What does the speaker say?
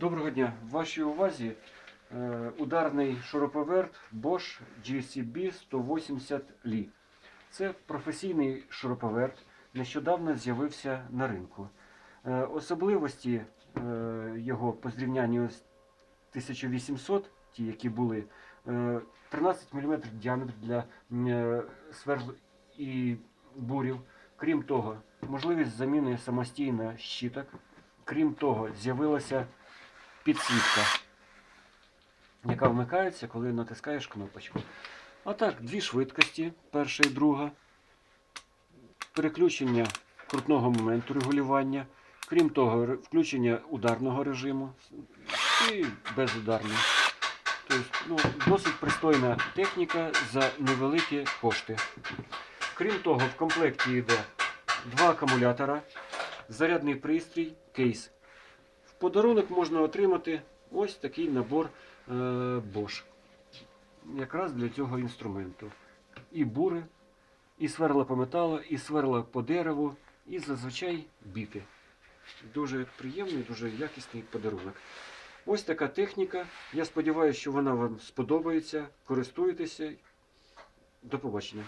Доброго дня. В вашій увазі е, ударний шуруповерт Bosch GCB 180 Li. Це професійний шуруповерт, нещодавно з'явився на ринку. Е, особливості е, його по зрівнянню з 1800, ті, які були, е, 13 мм діаметр для сверл і бурів. Крім того, можливість заміни самостійно щиток. Крім того, з'явилася підсвітка, яка вмикається, коли натискаєш кнопочку. А так, дві швидкості, перша і друга, переключення крутного моменту регулювання, крім того, включення ударного режиму і безударний. Тобто, ну, досить пристойна техніка за невеликі кошти. Крім того, в комплекті йде два акумулятора, зарядний пристрій, кейс. Подарунок можна отримати ось такий набор е, Bosch. Якраз для цього інструменту. І бури, і сверла по металу, і сверла по дереву, і зазвичай біти. Дуже приємний, дуже якісний подарунок. Ось така техніка. Я сподіваюся, що вона вам сподобається. Користуйтеся. До побачення.